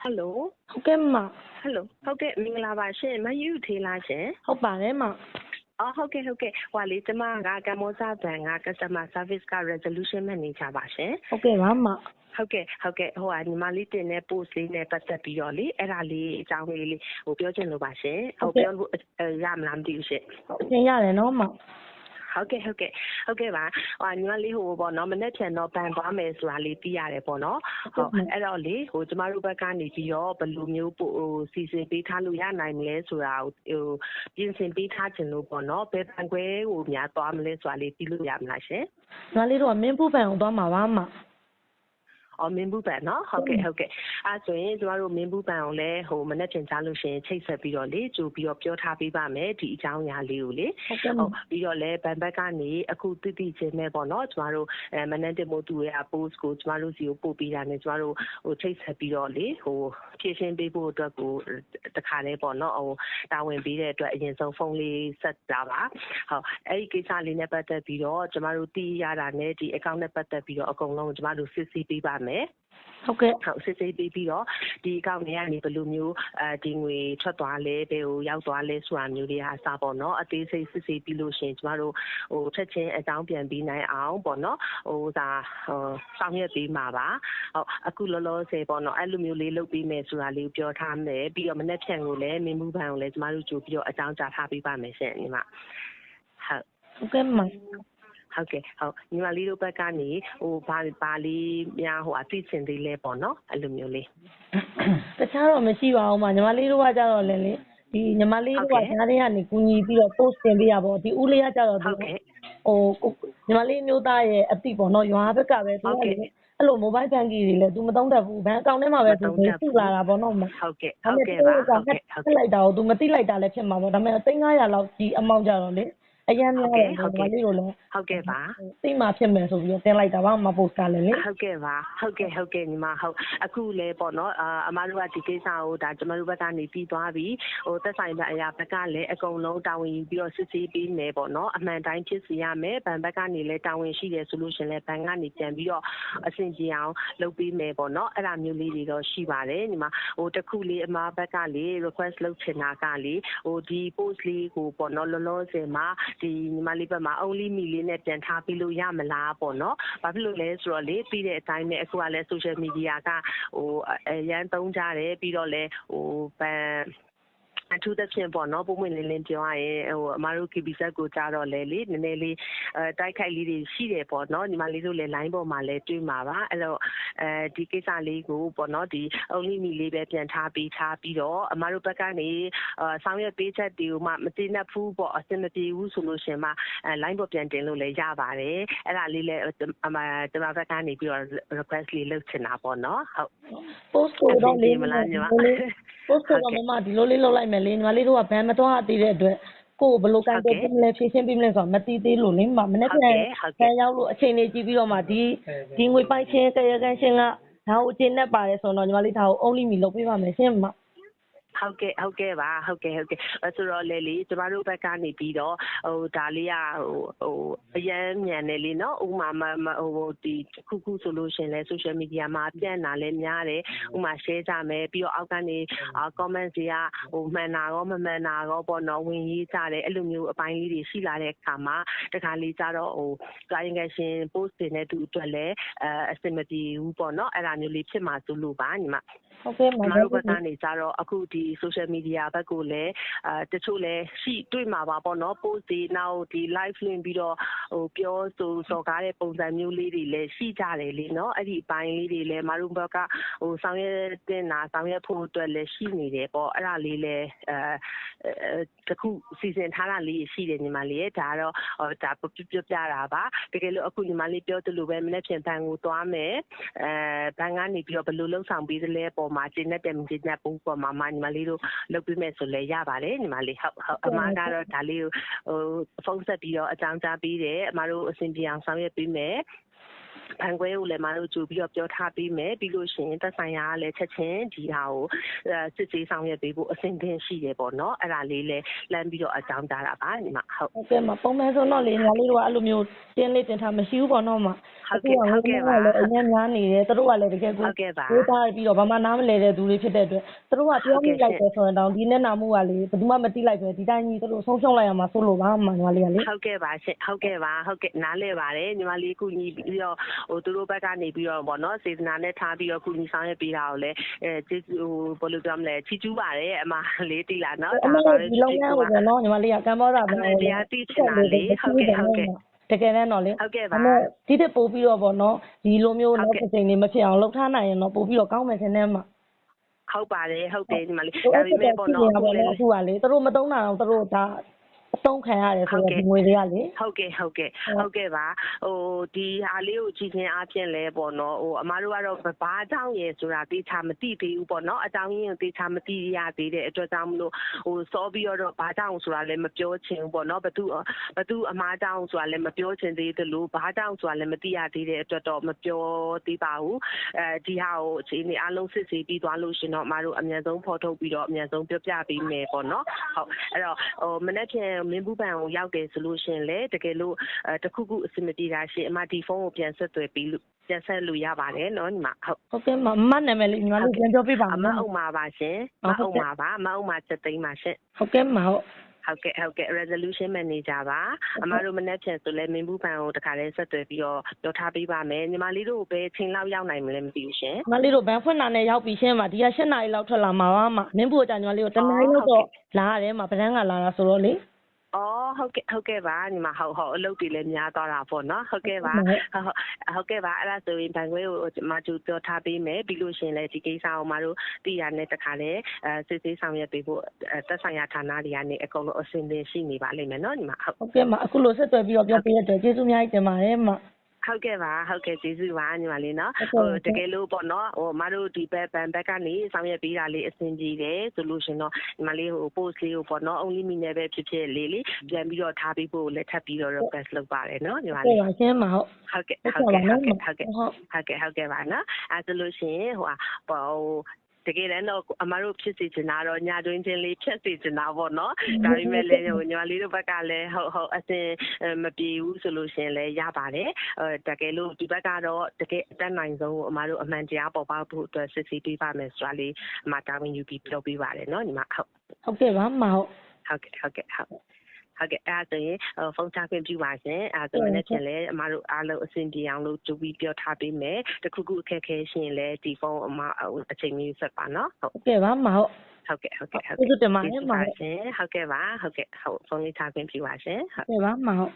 ဟယ်လိုဟုတ်ကဲ့မဟယ်လိုဟုတ်ကဲ့မင်္ဂလာပါရှင်မယူထေးလားရှင်ဟုတ်ပါတယ်မအော်ဟုတ်ကဲ့ဟုတ်ကဲ့ဟိုကလေကျမကကမ္ဘောဇဘန်က customer service က resolution manager ပါရှင်ဟုတ်ကဲ့ပါမဟုတ်ကဲ့ဟုတ်ကဲ့ဟိုကညီမလေးတင်တဲ့ post လေးနဲ့ပတ်သက်ပြီးတော့လေအဲ့ဒါလေးအကြောင်းလေးလေးဟိုပြောချင်လို့ပါရှင်ဟိုပြောလို့အဲရမလားမသိဘူးရှင်ဟုတ်အချင်းရတယ်နော်မ ဟုတ်ကဲ့ဟုတ်ကဲ့ဟုတ်ကဲ့ပါဟိုညီမလေးဟိုပေါ့နော်မနေ့ဖြန်တော့ပန်သွားမယ်ဆိုတာလေးသိရတယ်ပေါ့နော်ဟုတ်အဲ့တော့လေဟိုကျမတို့ဘက်ကနေပြီးတော့ဘယ်လိုမျိုးပို့ဟိုစီစဉ်ပေးထားလို့ရနိုင်မလဲဆိုတာဟိုပြင်ဆင်ပေးထားခြင်းလို့ပေါ့နော်ဘယ်ပန်ခွဲကိုများသွားမလဲဆိုတာလေးသိလို့ရမလားရှင်ညီမလေးတို့ကမင်းဖူးပန်အောင်သွားမှာပါမအော်မင်းဘူးပန်နော်ဟုတ်ကဲ့ဟုတ်ကဲ့ အဲဆိုရင်ကျမတို့မင်းဘူးပန်ကိုလည်းဟိုမနေ့ပြန်ကြားလို့ရှိရင်ချိတ်ဆက်ပြီးတော့လေကြိုပြီးတော့ပြောထားပေးပါမယ်ဒီအကြောင်းအရာလေးကိုလေဟုတ်ကဲ့မဟုတ်ပြီးတော့လည်းဘန်ဘက်ကနေအခုတိတိချင်းပဲပေါ့နော်ကျမတို့အဲမနက်တင်မို့သူရဲ့ post ကိုကျမတို့စီကိုပို့ပေးတာနဲ့ကျမတို့ဟိုချိတ်ဆက်ပြီးတော့လေဟိုဖြည့်ရှင်းပေးဖို့အတွက်ကိုတခါလေးပေါ့နော်ဟိုတာဝန်ပေးတဲ့အတွက်အရင်ဆုံးဖုန်းလေးဆက်တာပါဟုတ်အဲ့ဒီကိစ္စလေးနဲ့ပတ်သက်ပြီးတော့ကျမတို့တီးရတာနဲ့ဒီ account နဲ့ပတ်သက်ပြီးတော့အကုန်လုံးကျမတို့စစ်ဆေးပေးပါမယ် ဟုတ်ကဲ့ဟုတ်စစ်ဆေးပြီးပြီးတော့ဒီအကောင့်တွေကနေဘယ်လိုမျိုးအဲဒီငွေထွက်သွားလဲဘယ်ကိုရောက်သွားလဲဆိုတာမျိုးတွေအစားပေါ့နော်အသေးစိတ်စစ်ဆေးပြီးလို့ရှရင်ကျမတို့ဟိုချက်ချင်းအကြောင်းပြန်ပြီးနိုင်အောင်ပေါ့နော်ဟိုဒါဟိုဆောင်ရွက်ပေးမှာပါဟုတ်အခုလောလောဆယ်ပေါ့နော်အဲ့လိုမျိုးလေးလုပ်ပြီးမယ်ဆိုတာလေးကိုပြောထားမယ်ပြီးတော့မနေ့ဖြန်ကိုလည်းမင်းမှုဘန်ကိုလည်းကျမတို့ကြိုပြီးတော့အကြောင်းကြားထားပေးပါမယ်ရှင်ညီမဟုတ်ဟုတ်ကဲ့မ ဟုတ်ကဲ့ဟုတ်ညီမလေးတို့ဘက်ကနေဟိုဘာဘာလေးများဟိုအသိချင်သေးလဲပေါ့နော်အဲ့လိုမျိုးလေး တခြားတော့မရှိပါဘူးမညီမလေးတို့ကကြတော့လည်းလေဒီညီမလေးတို့က ဟုတ်ကဲ့ ဓာတ်တွေကနေကူညီပြီးတော့ post တင်ပေးရပါတော့ဒီဦးလေးကကြတော့ ဟုတ်ကဲ့ ဟိုကိုညီမလေးမျိုးသားရဲ့အတိပေါ့နော်ရွာဘက်ကပဲသူ ဟုတ် က ကဲ့ လေအဲ့လို mobile banking တွေလည်း तू မသုံးတတ်ဘူးဘန်အကောင့်ထဲမှာပဲ तू မသုံးတတ်ဘူး စုလာတာပေါ့နော်မ ဟုတ်ကဲ့ ဒါ ဟု ပေ တ် မဲ့ ကဲ့ သူ ပါ က ဟုတ် ဟ ကဲ့ဟုတ် က် ကဲ့ လိုက်တာကို तू မသိလိုက်တာလည်းဖြစ်မှာပေါ့ဒါပေမဲ့3500လောက်ဒီအမောင့်ကြတော့လေ အရင်များတယ်ဟုတ်ဒီကဲ့မလေးတို့လည်းဟုတ်ကဲ့ပါသိမှဖြစ်မယ်ဆိုပြီးတော့တင်လိုက်တာပါမ post ကလည်းလေဟုတ်ကဲ့ပါဟုတ်ကဲ့ဟုတ်ကဲ့ညီမဟုတ်အခုလေပေါ့နော်အာအမတို့ကဒီကိစ္စကိုဒါကျမတို့ဘက်ကနေပြီးသွားပြီဟိုသက်ဆိုင်တဲ့အရာဘက်ကလည်းအကုန်လုံးတာဝန်ယူပြီးတော့စစ်ဆေးပေးမယ်ပေါ့နော်အမှန်တိုင်းဖြစ်စီရမယ်ဗန်ဘက်ကနေလည်းတာဝန်ရှိတယ်ဆိုလို့ရှရင်လည်းဗန်ကနေပြန်ပြီးတော့အဆင်ပြေအောင်လုပ်ပေးမယ်ပေါ့နော်အဲ့ဒါမျိုးလေးတွေတော့ရှိပါတယ်ညီမဟိုတစ်ခုလေးအမဘက်ကလေ request လုပ်ချင်တာကလေဟိုဒီ post လေးကိုပေါ့နော်လောလောဆယ်မှာဒီညီမလေးဘက်မှာ only me လေးနဲ့ပြန်ထားပြီးလို့ရမလားပေါ့နော်ဘာဖြစ်လို့လဲဆိုတော့လေပြီးတဲ့အတိုင်းနဲ့အခုကလည်း social media ကဟိုအရန်သုံးကြတယ်ပြီးတော့လည်းဟိုပန် အထူးသဖြင့်ပေါ့နော်ပုံမှန်လင်းလင်းပြောရရင်ဟိုအမားတို့ KB set ကိုကြားတော့လေလေနည်းနည်းလေးအဲတိုက်ခိုက်လေးတွေရှိတယ်ပေါ့နော်ညီမလေးတို့လည်း line ပေါ်မှာလည်းတွေ့မှာပါအဲ့တော့အဲဒီကိစ္စလေးကိုပေါ့နော်ဒီ only me လေးပဲပြန်ထားပေးထားပြီးတော့အမားတို့ဘက်ကနေအဲဆောင်ရွက်ပေးချက်တွေကိုမှမသိနှက်ဘူးပေါ့အဆင်မပြေဘူးဆိုလို့ရှင်မှအဲ line ပေါ်ပြန်တင်လို့လည်းရပါတယ်အဲ့ဒါလေးလည်းအမကျွန်မဘက်ကနေပြီးတော့ request လေးလုပ်ချင်တာပေါ့နော်ဟုတ် post ကိုတော့လေအဆင်ပြေမလားညီမ post ကိုတော့မမဒီလိုလေးလုပ်လိုက်မယ်လေညီမလေးတို့ကဘန်မသွားသေးတဲ့အတွက်ကိုယ်ဘယ်လိုကန်တယ်ပြင်လဲဖြည့်ရှင်းပြီးမလဲဆိုတော့မသိသေးလို့လေမမနေ့ကဟုတ်ကဲ့ဟုတ်ကဲ့ဆန်ရောက်လို့အချိန်လေးကြည့်ပြီးတော့မှဒီဒီငွေပိုက်ချင်းကရကန်ရှင်ကဒါကိုအချိန်နဲ့ပါတယ်ဆိုတော့ညီမလေးဒါကို only me လုပ်ပေးပါမယ်ရှင်မ ဟုတ်ကဲ့ဟုတ်ကဲ့ပါဟုတ်ကဲ့ဟုတ်ကဲ့အဲဆိုတော့လေလေကျမတို့ဘက်ကနေပြီးတော့ဟိုဒါလေးကဟိုဟိုအရန်မြန်တယ်လေနော်ဥမာမမဟိုဒီတစ်ခုခုဆိုလို့ရှရင်လဲ social media မှာပြန့်တာလဲများတယ်ဥမာ share ကြမယ်ပြီးတော့အောက်ကနေအာ comment တွေကဟိုမှန်တာရောမမှန်တာရောပေါ့နော်ဝင်ရေးကြတယ်အဲ့လိုမျိုးအပိုင်းလေးတွေရှိလာတဲ့အခါမှာတခါလေးကြတော့ဟို client ကရှင် post တင်တဲ့သူအတွက်လည်းအဲအဆင်မပြေဘူးပေါ့နော်အဲ့ဒါမျိုးလေးဖြစ်မှာဆိုလို့ပါညီမဟုတ်ကဲ့မကျမတို့ဘက်ကနေကြတော့အခုဒီ social media ဘက်ကိုလည်းအာတချို့လည်းရှိတွေ့မှာပါပေါ့နော် post တွေနောက်ဒီ live လွှင့်ပြီးတော့ဟိုပြောဆိုစော်ကားတဲ့ပုံစံမျိုးလေးတွေလည်းရှိကြတယ်လေနော်အဲ့ဒီအပိုင်းလေးတွေလည်းမတို့ဘက်ကဟိုဆောင်ရွက်တင်တာဆောင်ရွက်ဖို့အတွက်လည်းရှိနေတယ်ပေါ့အဲ့ဒါလေးလည်းအဲတခုစီစဉ်ထားတာလေးရှိတယ်ညီမလေးရဲ့ဒါကတော့ဟိုဒါပြပြပြတာပါတကယ်လို့အခုညီမလေးပြောသလိုပဲမနေ့ပြန်ဘန်ကိုသွားမယ်အဲဘန်ကနေပြီးတော့ဘယ်လိုလှုပ်ဆောင်ပေးသလဲပေါ်မှာကျင်းတဲ့မကျင်းတဲ့ပုံပေါ်မှာမညီမလေးတို့လုပ်ပေးမယ်ဆိုလည်းရပါတယ်ညီမလေးဟုတ်ဟုတ်အမကတော့ဒါလေးကိုဟိုဖုန်းဆက်ပြီးတော့အကြောင်းကြားပေးတယ်အမတို့အဆင်ပြေအောင်ဆောင်ရွက်ပေးမယ် ဘန်ခွဲကိုလည်းအမတို့ကြိုပြီးတော့ပြောထားပေးမယ်ပြီးလို့ရှိရင်သက်ဆိုင်ရာကလည်းချက်ချင်းဒီဟာကိုစစ်ဆေးဆောင်ရွက်ပေးဖို့အဆင်သင့်ရှိတယ်ပေါ့နော်အဲ့ဒါလေးလည်းလမ်းပြီးတော့အကြောင်းကြားတာပါညီမဟုတ်ဟုတ်ကဲ့မပုံမှန်ဆိုတော့လေညီမလေးတို့ကအဲ့လိုမျိုးတင်းလေးတင်ထားမရှိဘူးပေါ့နော်မဟုတ်ကဲ့ဟုတ်ကဲ့ပါလည်းအများများနေတယ်သူတို့ကလည်းတကယ်ကိုဟုတ်ကဲ့ပါကိုးသားပြီးတော့ဘာမှနားမလဲတဲ့သူတွေဖြစ်တဲ့အတွက်သူတို့ကပြောမိလိုက်တယ်ဆိုရင်တောင်ဒီနဲ့နာမှုကလေဘယ်သူမှမတိလိုက်ပဲဒီတိုင်းကြီးသူတို့ဆုံးရှုံးလိုက်ရမှာဆိုလို့ပါမှညီမလေးကလေဟုတ်ကဲ့ပါရှင်ဟုတ်ကဲ့ပါဟုတ်ကဲ့နားလဲပါတယ်ညီမလေးကုညီပြီးတော့ဟိုသူတို့ဘက်ကနေပြီးတော့ဗောနော်စေတနာနဲ့ထားပြီးတော့ကုညီဆောင်ရွက်ပေးတာကိုလည်းအဲကျေးဇူးဟိုဘယ်လိုပြောမလဲချီးကျူးပါတယ်အမလေးတီလာနော်အမတို့ဒီလုပ်ငန်းကိုပေါ့နော်ညီမလေးကကမ္ဘောဇာအမှန်တရားသိချင်တာလေဟုတ်ကဲ့ဟုတ်ကဲ့တကယ်တမ်းတော့လေဟုတ်ကဲ့ပါအမေဒီတက်ပို့ပြီးတော့ပေါ့နော်ဒီလိုမျိုးဟုတ်နောက်ကဲ့တစ်ချိန်လေးမဖြစ်အောင်လုပ်ထားနိုင်ရင်တော့ပို့ပြီးတော့ကောင်းမယ်ထင်တယ်မှာဟုတ်ပါတယ်ဟုတ်တယ်ညီမလေးဟိုဒါအဲ့ပေဒီမဲ့ပေါ့ပေါ့နော်နော်အခုအခုလည်းအခုကလေသူတို့မတုံးတာတော့သူတို့ဒါ အတုံးခံရတယ်ဆိုဟုတ်တော့ကဲ့ဒီငွေတွေကလေဟုတ်ကဲ့ဟုတ်ကဲ့ဟုတ်ကဲ့ပါဟိုဒီဟာလေးကိုကြည့်ချင်းအားဖြင့်လဲပေါ့နော်ဟိုအမားတို့ကတော့ဘာအကြောင်းရယ်ဆိုတာသိချာမသိသေးဘူးပေါ့နော်အကြောင်းရင်းကိုသိချာမသိရသေးတဲ့အတွက်ကြောင့်မလို့ဟိုစောပြီးတော့ဘာကြောင့်ဆိုတာလည်းမပြောချင်ဘူးပေါ့နော်ဘသူဘသူအမားကြောင့်ဆိုတာလည်းမပြောချင်သေးသလိုဘာကြောင့်ဆိုတာလည်းမသိရသေးတဲ့အတွက်တော့မပြောသေးပါဘူးအဲဒီဟာကိုအခြေအနေအလုံးစစ်ဆေးပြီးသွားလို့ရှင်တော့အမားတို့အမြန်ဆုံးဖော်ထုတ်ပြီးတော့အမြန်ဆုံးပြပြပေးမယ်ပေါ့နော်ဟုတ်အဲ့တော့ဟိုမနေ့ကမင်းဘူးပန်ကိုရောက်တယ်ဆိုလို့ရှင်လေတကယ်လို့အဲတခုခုအဆင်မပြေတာရှင်အမဒီဖုန်းကိုပြန်ဆက်သွယ်ပြီးလို့ပြန်ဆက်လို့ရပါတယ်နော်ညီမဟုတ်ဟုတ်ကဲ့မမနာမည်လေးညီမလေးပြန်ပြောပြပါအမမယ်အုံပါပါရှင်မအုံပါပါမအုံပါချက်သိမ်းပါရှင်ဟုတ်ကဲ့မဟုတ်ဟုတ်ကဲ့ဟုတ်ကဲ့ resolution manager ပါအမတို့မနေ့ဖြန်ဆိုလဲမင်းဘူးပန်ကိုတခါလဲဆက်သွယ်ပြီးတော့ပြောထားပေးပါမယ်ညီမလေးတို့ဘယ်ချိန်လောက်ရောက်နိုင်မလဲမသိဘူးရှင်ညီမလေးတို့ဘန်ဖွင့်တာနဲ့ရောက်ပြီရှင်းပါဒီက7နာရီလောက်ထွက်လာမှာပါမမင်းဘူးကကြာညီမလေးတို့တနားရီလောက်တော့လာရတယ်မှာပဒန်းကလာတာဆိုတော့လေ အော်ဟုတ်ကဲ့ဟုတ်ကဲ့ပါညီမဟုတ်ဟုတ်အလုပ်တွေလည်းများသွားတာပေါ့နော်ဟုတ်ကဲ့ပါဟုတ်ဟုတ်ဟုတ်ဟုတ်ကဲ့ပါအဲ့ဒါဆိုရင်ဘန်ခွဲကိုမကျူပြောထားပေးမယ်ပြီးလို့ရှရင်လည်းဒီကိစ္စကိုမတို့တည်ရတဲ့တခါလဲအဲစစ်ဆေးဆောင်ရွက်ပေးဖို့အဲသက်ဆိုင်ရာဌာနတွေကနေအကုန်လုံးအစင်သင်ရှိနေပါလိမ့်မယ်နော်ညီမဟုတ်ဟုတ်ကဲ့မအခုလိုဆက်သွယ်ပြီးတော့ပြောပြရတဲ့ကျေးဇူးအများကြီးတင်ပါတယ်မ ဟုတ်ကဲ့ပါဟုတ်ကဲ့ကျေးဇူးပါညီမလေးနော်ဟုတ်ကဲ့တကယ်လို့ပေါ့နော်ဟိုမတို့ဒီဘက်ဘန်ဘက်ကနေဆောင်ရွက်ပေးတာလေးအဆင်ပြေတယ်ဆိုလို့ရှရင်တော့ညီမလေးဟို post လေးကိုပေါ့နော် only me နဲ့ပဲဖြစ်ဖြစ်လေးလေးပြန်ပြီးတော့ထားပေးဖို့လက်ထပ်ပြီးတော့ request လုပ်ပါတယ်နော်ညီမဟုတ်လေးပါရှင်းမဟုတ်ဟုတ်ကဲ့ဟုတ်ဟုတ်ကဲ့ကဲ့ပါဟုတ်နော်ကဲ့ဟုတ်ကဲ့ဟုတ်ဟုတ်ကဲ့ဟုတ်ကဲ့ပါနော်အဲဆိုလို့ရှိရင်ဟိုဟာဟို တကယ်တမ်းတော့အမတို့ဖြစ်စီချင်တာတော့ညာတွင်းချင်းလေးဖြတ်စီချင်တာပေါ့နော်ဒါပေမဲ့လည်းဟိုညီမလေးတို့ဘက်ကလည်းဟုတ်ဟုတ်အစင်မပြေဘူးဆိုလို့ရှိရင်လည်းရပါတယ်အဲတကယ်လို့ဒီဘက်ကတော့တကယ်အတတ်နိုင်ဆုံးအမတို့အမှန်တရားပေါ်ပေါက်ဖို့အတွက်စစ်ဆေးပေးပါမယ်ဆိုတာလေးအမတာဝန်ယူပြီးပြောပေးပါတယ်နော်ညီမဟုတ်ဟုတ်ကဲ့ပါမဟုတ်ဟုတ်ကဲ့ဟုတ်ကဲ့ဟုတ် ဟုတ်ကဲ့အဲ့ဒါဆိုရင်ဖုန်းချခွင့်ပြုပါရှင်အဲ့ဒါဆိုရင်လည်းပြန်လဲအမတို့အားလုံးအဆင်ပြေအောင်လို့ကြိုပြီးပြောထားပေးမယ်တခုခုအခက်ခဲရှိရင်လည်းဒီဖုန်းအမအချိန်ကြီးဆက်ပါနော်ဟုတ်ဟုတ်ကဲ့ပါမဟုတ်ဟုတ်ကဲ့ဟုတ်ကဲ့ဟုတ်ကျေးဇူးတင်ပါတယ်ကျေးဇူးမပါဟုတ်ရှင်ဟုတ်ကဲ့ပါဟုတ်ကဲ့ဟုတ်ဖုန်းလေးထားခွင့်ပြုပါရှင်ဟုတ်ကဲ့ပါမဟုတ်